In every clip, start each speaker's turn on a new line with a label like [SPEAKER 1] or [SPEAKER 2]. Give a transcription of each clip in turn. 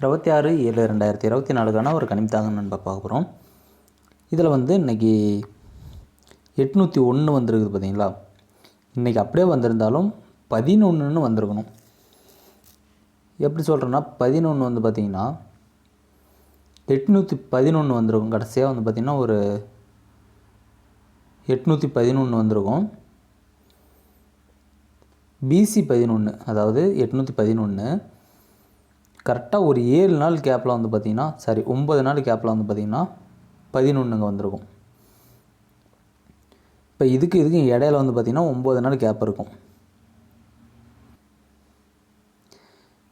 [SPEAKER 1] இருபத்தி ஆறு ஏழு ரெண்டாயிரத்தி இருபத்தி நாலுக்கான ஒரு கணிப்பு தாங்க நண்பா பார்க்க போகிறோம் இதில் வந்து இன்றைக்கி எட்நூற்றி ஒன்று வந்திருக்குது பார்த்தீங்களா இன்றைக்கி அப்படியே வந்திருந்தாலும் பதினொன்றுன்னு வந்திருக்கணும். எப்படி சொல்கிறேன்னா பதினொன்று வந்து பார்த்திங்கன்னா எட்நூற்றி பதினொன்று வந்திருக்கும். கடைசியாக வந்து பார்த்திங்கன்னா ஒரு எட்நூற்றி பதினொன்று வந்திருக்கும். பிசி பதினொன்று அதாவது எட்நூற்றி பதினொன்று கரெக்டாக ஒரு ஏழு நாள் கேப்பில் வந்து பார்த்திங்கன்னா சாரி ஒம்பது நாள் கேப்பில் வந்து பார்த்திங்கன்னா பதினொன்றுங்க வந்திருக்கும். இப்போ இதுக்கு இதுக்கு இடையில வந்து பார்த்திங்கன்னா ஒம்பது நாள் கேப் இருக்கும்.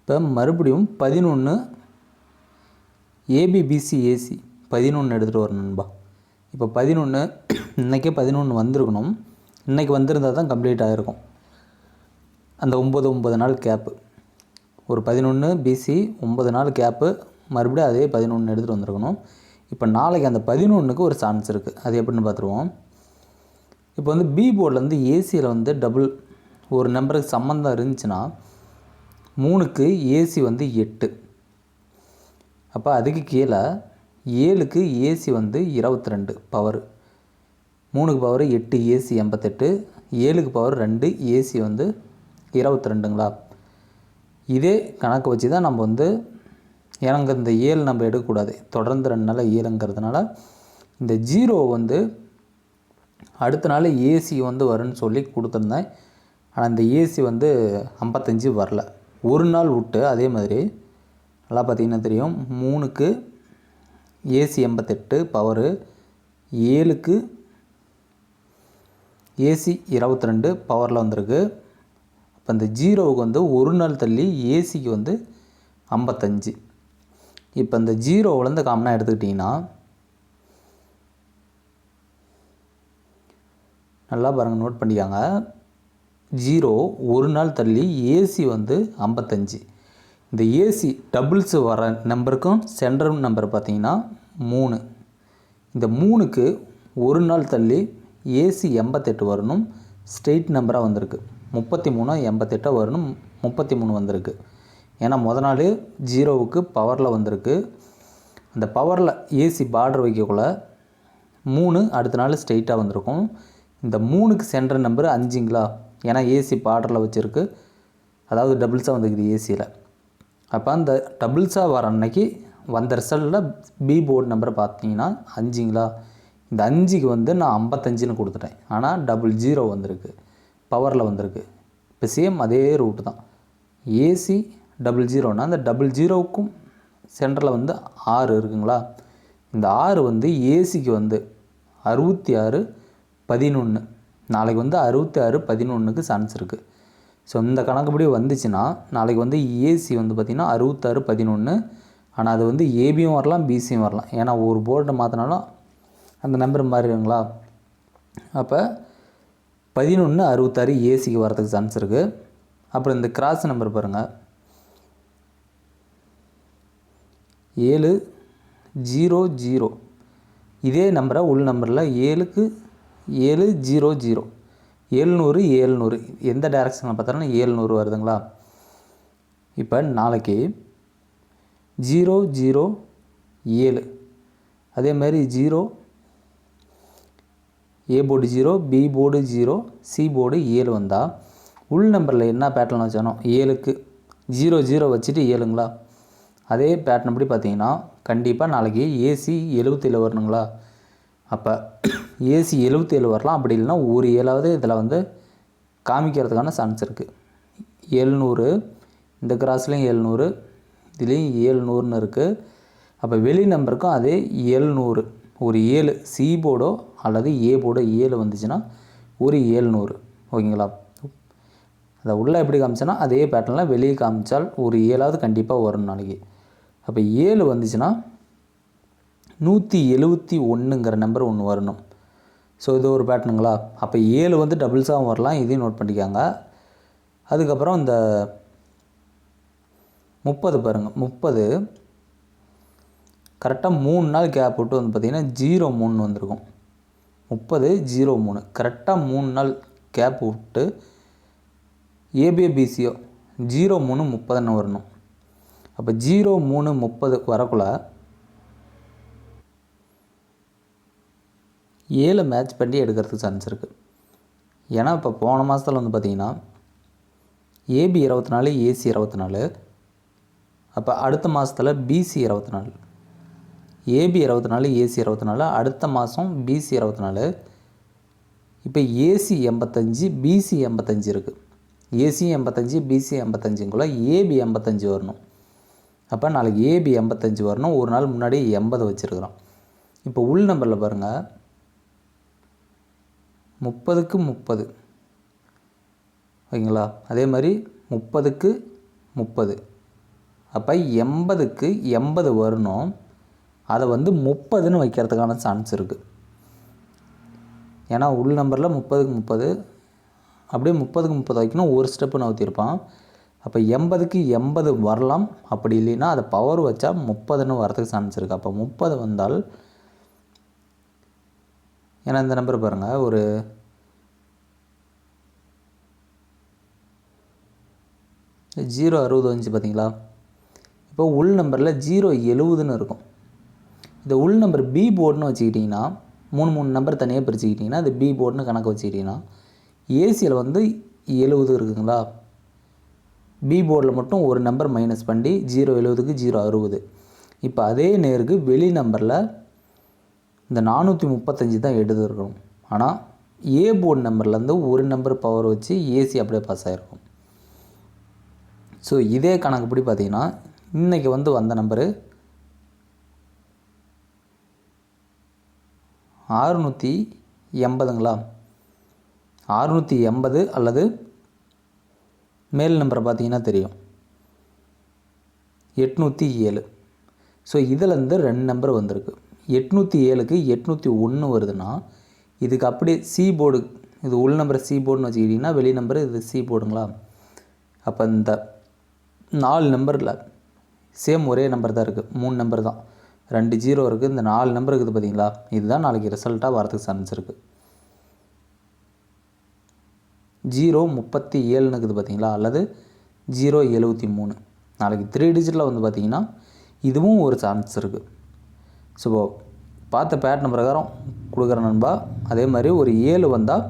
[SPEAKER 1] இப்போ மறுபடியும் பதினொன்று ஏபிபிசி ஏசி பதினொன்று எடுத்துகிட்டு வரணும் நண்பா. இப்போ பதினொன்று இன்றைக்கே பதினொன்று வந்திருக்கணும். இன்றைக்கி வந்திருந்தால் தான் கம்ப்ளீட் ஆகிருக்கும் அந்த ஒம்பது ஒம்பது நாள் கேப்பு ஒரு பதினொன்று பிசி ஒம்பது நாள் கேப்பு மறுபடியும் அதே பதினொன்று எடுத்துகிட்டு வந்திருக்கணும். இப்போ நாளைக்கு அந்த பதினொன்றுக்கு ஒரு சான்ஸ் இருக்குது அது எப்படின்னு பார்த்துருவோம். இப்போ வந்து பி போர்டிலேருந்து ஏசியில் வந்து டபுள் ஒரு நம்பருக்கு சம்மந்தம் இருந்துச்சுன்னா மூணுக்கு ஏசி வந்து எட்டு. அப்போ அதுக்கு கீழே ஏழுக்கு ஏசி வந்து இருபத்தி ரெண்டு பவர் மூணுக்கு பவர் எட்டு ஏசி எண்பத்தெட்டு. ஏழுக்கு பவர் ரெண்டு ஏசி வந்து இருபத்தி ரெண்டுங்களா இதே கணக்கு வச்சு தான் நம்ம வந்து எனக்கு இந்த ஏழு நம்ம எடுக்கக்கூடாது. தொடர்ந்து ரெண்டு நாள் ஏழுங்கிறதுனால இந்த ஜீரோ வந்து அடுத்த நாள் ஏசி வந்து வரும்னு சொல்லி கொடுத்துருந்தேன். ஆனால் இந்த ஏசி வந்து ஐம்பத்தஞ்சு வரல. ஒரு நாள் விட்டு அதே மாதிரி நல்லா பார்த்தீங்கன்னா தெரியும். மூணுக்கு ஏசி எண்பத்தெட்டு பவரு ஏழுக்கு ஏசி இருபத்தி ரெண்டு பவரில் வந்திருக்கு. இப்போ இந்த ஜீரோவுக்கு வந்து ஒரு நாள் தள்ளி ஏசிக்கு வந்து ஐம்பத்தஞ்சு. இப்போ இந்த ஜீரோவிலேருந்து காமனாக எடுத்துக்கிட்டிங்கன்னா நல்லா பாருங்கள் நோட் பண்ணிக்காங்க. ஜீரோ ஒரு நாள் தள்ளி ஏசி வந்து ஐம்பத்தஞ்சு. இந்த ஏசி டபுள்ஸ் வர நம்பருக்கும் சென்ட்ரல் நம்பர் பார்த்தீங்கன்னா மூணு. இந்த மூணுக்கு ஒரு நாள் தள்ளி ஏசி எண்பத்தெட்டு வரணும். ஸ்ட்ரெயிட் நம்பராக வந்திருக்கு. முப்பத்தி மூணு எண்பத்தெட்டாக வரணும் முப்பத்தி மூணு வந்திருக்கு. ஏன்னா முத நாள் ஜீரோவுக்கு பவரில் வந்திருக்கு. அந்த பவரில் ஏசி பார்டர் வைக்கக்குள்ள மூணு அடுத்த நாள் ஸ்ட்ரெயிட்டாக வந்திருக்கும். இந்த மூணுக்கு சென்ற நம்பர் அஞ்சுங்களா? ஏன்னா ஏசி பார்டரில் வச்சுருக்கு. அதாவது டபுள்ஸாக வந்துருக்குது ஏசியில் அப்போ அந்த டபுள்ஸாக வர அன்னைக்கு வந்த ரிசல்ட்டில் பி போர்டு நம்பரை பார்த்தீங்கன்னா அஞ்சுங்களா? இந்த அஞ்சுக்கு வந்து நான் ஐம்பத்தஞ்சுன்னு கொடுத்துட்டேன். ஆனால் டபுள் ஜீரோ வந்திருக்கு. பவரில் வந்திருக்கு. இப்போ சேம் அதே ரூட்டு தான். ஏசி டபுள் ஜீரோனா அந்த டபுள் ஜீரோவுக்கும் சென்டரில் வந்து ஆறு இருக்குங்களா? இந்த ஆறு வந்து ஏசிக்கு வந்து அறுபத்தி ஆறு பதினொன்று நாளைக்கு வந்து அறுபத்தி ஆறு பதினொன்றுக்கு சான்ஸ் இருக்குது ஸோ இந்த கணக்குப்படி வந்துச்சுன்னா நாளைக்கு வந்து ஏசி வந்து பார்த்திங்கன்னா அறுபத்தாறு பதினொன்று ஆனால் அது வந்து ஏபியும் வரலாம் பிசியும் வரலாம். ஏன்னா ஒரு போர்டை மாற்றினாலும் அந்த நம்பர் மாறிடுங்களா? அப்போ பதினொன்று அறுபத்தாறு ஏசிக்கு வரதுக்கு சான்ஸ் இருக்குது அப்புறம் இந்த கிராஸ் நம்பர் பாருங்கள் ஏழு ஜீரோ ஜீரோ. இதே நம்பரை உள் நம்பரில் ஏழுக்கு ஏழு ஜீரோ ஜீரோ. ஏழ்நூறு ஏழ்நூறு எந்த டைரக்ஷனில் பார்த்தாலும் ஏழ்நூறு வருதுங்களா? இப்போ நாளைக்கு ஜீரோ ஜீரோ ஏழு. அதே மாதிரி zero A board zero B board zero C board ஏழு வந்தால் உள் நம்பரில் என்ன பேட்டர்ன் வச்சானோ ஏழுக்கு ஜீரோ ஜீரோ வச்சுட்டு ஏழுங்களா? அதே பேட்டர்ன் படி பார்த்தீங்கன்னா கண்டிப்பாக நாளைக்கு ஏசி எழுபத்தேழு வரணுங்களா? அப்போ ஏசி எழுபத்தேழு வரலாம். அப்படி இல்லைன்னா ஒரு ஏழாவது இதில் வந்து காமிக்கிறதுக்கான சான்ஸ் இருக்குது எழுநூறு இந்த கிராஸ்லேயும் எழுநூறு இதுலேயும் ஏழ்நூறுன்னு இருக்குது அப்போ வெளி நம்பருக்கும் அதே எழுநூறு. ஒரு ஏழு சி போர்டோ அல்லது ஏ போர்டோ ஏழு வந்துச்சுன்னா ஒரு ஏழ்நூறு. ஓகேங்களா? அதை உள்ளே எப்படி காமிச்சேன்னா அதே பேட்டர்னில் வெளியே காமிச்சால் ஒரு ஏழாவது கண்டிப்பாக வரும் நாளைக்கு. அப்போ ஏழு வந்துச்சுன்னா நூற்றி எழுபத்தி ஒன்றுங்கிற நம்பர் ஒன்று வரணும். ஸோ இது ஒரு பேட்டர்னுங்களா அப்போ ஏழு வந்து டபுள்ஸாகவும் வரலாம். இதையும் நோட் பண்ணிக்காங்க. அதுக்கப்புறம் இந்த முப்பது பாருங்கள் முப்பது கரெக்டாக மூணு நாள் கேப் விட்டு வந்து பார்த்திங்கன்னா ஜீரோ மூணு வந்திருக்கும். முப்பது ஜீரோ மூணு. கரெக்டாக மூணு நாள் கேப் விட்டு ஏபிஏபிசிஓ ஜீரோ மூணு முப்பதுன்னு வரணும். அப்போ ஜீரோ மூணு முப்பது வரக்குள்ள ஏழை மேட்ச் பண்ணி எடுக்கிறதுக்கு சான்ஸ் இருக்குது ஏன்னா இப்போ போன மாதத்தில் வந்து பார்த்திங்கன்னா ஏபி இருபத்தி நாலு ஏசி இருபத்தி நாலு. அப்போ அடுத்த மாதத்தில் பிசி இருபத்தி நாலு. ஏபி இருபத்தி நாலு ஏசி இருபத்தி நாலு அடுத்த மாதம் பிசி இருபத்தி நாலு இப்போ ஏசி எண்பத்தஞ்சு பிசி எண்பத்தஞ்சு இருக்குது ஏசி எண்பத்தஞ்சு பிசி எண்பத்தஞ்சுக்குள்ளே ஏபி எண்பத்தஞ்சு வரணும். அப்போ நாளைக்கு ஏபி எண்பத்தஞ்சு வரணும். ஒரு நாள் முன்னாடி எண்பது வச்சுருக்குறோம். இப்போ உள் நம்பரில் பாருங்கள் முப்பதுக்கு முப்பது. ஓகேங்களா? அதே மாதிரி முப்பதுக்கு முப்பது. அப்போ எண்பதுக்கு எண்பது வரணும். அதை வந்து முப்பதுன்னு வைக்கிறதுக்கான சான்ஸ் இருக்குது ஏன்னா உள் நம்பரில் முப்பதுக்கு முப்பது அப்படியே முப்பதுக்கு முப்பது வைக்கணும் ஒரு ஸ்டெப்பு நவுத்திருப்பான் அப்போ எண்பதுக்கு எண்பது வரலாம். அப்படி இல்லைன்னா அதை பவர் வச்சா முப்பதுன்னு வரதுக்கு சான்ஸ் இருக்குது அப்போ முப்பது வந்தால் ஏன்னா இந்த நம்பர் பாருங்கள் ஒரு ஜீரோ அறுபது வந்துச்சு பார்த்தீங்களா இப்போ உள் நம்பரில் ஜீரோ எழுபதுன்னு இருக்கும். இந்த உள் நம்பர் பி போர்டுன்னு வச்சுக்கிட்டிங்கன்னா மூணு மூணு நம்பர் தனியாக பிரிச்சுக்கிட்டிங்கன்னா அது பி போர்டுன்னு கணக்கு வச்சுக்கிட்டிங்கன்னா ஏசியில் வந்து எழுபது இருக்குதுங்களா பி போர்டில் மட்டும் ஒரு நம்பர் மைனஸ் பண்ணி ஜீரோ எழுபதுக்கு ஜீரோ அறுபது. இப்போ அதே நேருக்கு வெளி நம்பரில் இந்த நானூற்றி முப்பத்தஞ்சு தான் எடுத்துருக்கணும் ஆனால் ஏ போர்டு நம்பர்லேருந்து ஒரு நம்பர் பவர் வச்சு ஏசி அப்படியே பாஸ் ஆகிருக்கும் ஸோ இதே கணக்குப்படி பார்த்தீங்கன்னா இன்றைக்கி வந்து வந்த நம்பரு அறுநூற்றி எண்பதுங்களா? அறுநூற்றி எண்பது அல்லது மேல் நம்பரை பார்த்தீங்கன்னா தெரியும். எட்நூற்றி ஏழு. ஸோ இதிலேருந்து ரெண்டு நம்பர் வந்திருக்கு. எட்நூற்றி ஏழுக்கு எட்நூற்றி ஒன்று வருதுன்னா இதுக்கு அப்படியே சி போர்டு இது உள் நம்பர் சி போர்டுன்னு வச்சுக்கிட்டிங்கன்னா வெளி நம்பர் இது சி போர்டுங்களா அப்போ இந்த நாலு நம்பரில் சேம் ஒரே நம்பர் தான் இருக்குது மூணு நம்பர் தான். ரெண்டு ஜீரோ இருக்குது இந்த நாலு நம்பர் இருக்குது பார்த்தீங்களா இதுதான் நாளைக்கு ரிசல்ட்டாக வரதுக்கு சான்ஸ் இருக்குது ஜீரோ முப்பத்தி ஏழுன்னு இருக்குது பார்த்தீங்களா அல்லது ஜீரோ எழுபத்தி மூணு. நாளைக்கு த்ரீ டிஜிட்டில் வந்து பார்த்தீங்கன்னா இதுவும் ஒரு சான்ஸ் இருக்குது ஸோ பார்த்த பேட்டர்ன் பிரகாரம் கொடுக்குற நண்பா அதே மாதிரி ஒரு ஏழு வந்தால்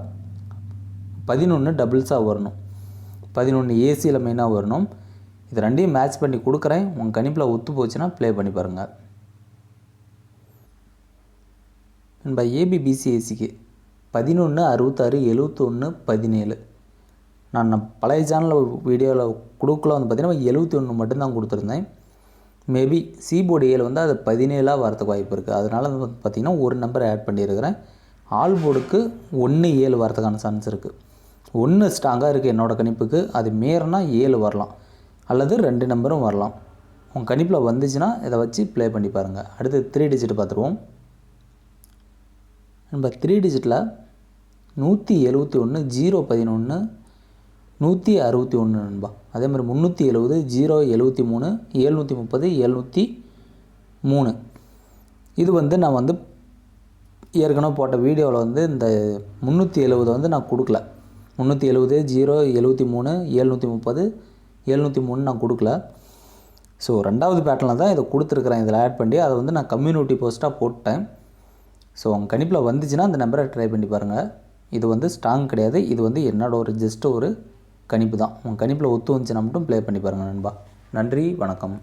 [SPEAKER 1] பதினொன்று டபுள்ஸாக வரணும். பதினொன்று ஏசியில் மெயினாக வரணும். இது ரெண்டையும் மேட்ச் பண்ணி கொடுக்குறேன். உங்கள் கணிப்பில் ஒத்து போச்சுன்னா ப்ளே பண்ணி பாருங்கள் நண்பா ஏபிபிசிஎஸ்சிக்கு பதினொன்று அறுபத்தாறு எழுவத்தொன்று பதினேழு. நான் பழைய சேனலில் வீடியோவில் கொடுக்கல வந்து பார்த்தீங்கன்னா எழுபத்தி ஒன்று மட்டும்தான் கொடுத்துருந்தேன். மேபி சி போர்டு ஏழு வந்து அது பதினேழாக வரத்துக்கு வாய்ப்பு இருக்குது அதனால் வந்து பார்த்திங்கன்னா ஒரு நம்பர் ஆட் பண்ணியிருக்கிறேன். ஆல் போர்டுக்கு ஒன்று ஏழு வரதுக்கான சான்ஸ் இருக்குது ஒன்று ஸ்ட்ராங்காக இருக்குது என்னோடய கணிப்புக்கு. அது மேறனா ஏழு வரலாம். அல்லது ரெண்டு நம்பரும் வரலாம். உங்கள் கணிப்பில் வந்துச்சுன்னா இதை வச்சு ப்ளே பண்ணி பாருங்கள் அடுத்து த்ரீ டிஜிட் பார்த்துருவோம். நம்ம த்ரீ டிஜிட்டில் நூற்றி எழுபத்தி ஒன்று ஜீரோ பதினொன்று நூற்றி அறுபத்தி ஒன்று நண்பா. அதே மாதிரி முந்நூற்றி எழுபது ஜீரோ எழுபத்தி மூணு ஏழ்நூற்றி முப்பது எழுநூற்றி மூணு. இது வந்து நான் வந்து ஏற்கனவே போட்ட வீடியோவில் வந்து இந்த முந்நூற்றி எழுபது வந்து நான் கொடுக்கல. முந்நூற்றி எழுபது ஜீரோ எழுபத்தி மூணு ஏழ்நூற்றி முப்பது எழுநூற்றி மூணு நான் கொடுக்கல. ஸோ ரெண்டாவது பேட்டர்னில் தான் இதை கொடுத்துருக்குறேன். இதில் ஆட் பண்ணி அதை வந்து நான் கம்யூனிட்டி போஸ்ட்டாக போட்டேன். ஸோ உங்கள் கணிப்பில் வந்துச்சுன்னா அந்த நம்பரை ட்ரை பண்ணி பாருங்கள் இது வந்து ஸ்ட்ராங் கிடையாது. இது வந்து என்னோட ஒரு ஜஸ்ட் ஒரு கணிப்பு தான். உங்கள் கணிப்பில் ஒத்து வந்துச்சுன்னா மட்டும் ப்ளே பண்ணி பாருங்கள் நண்பா. நன்றி வணக்கம்.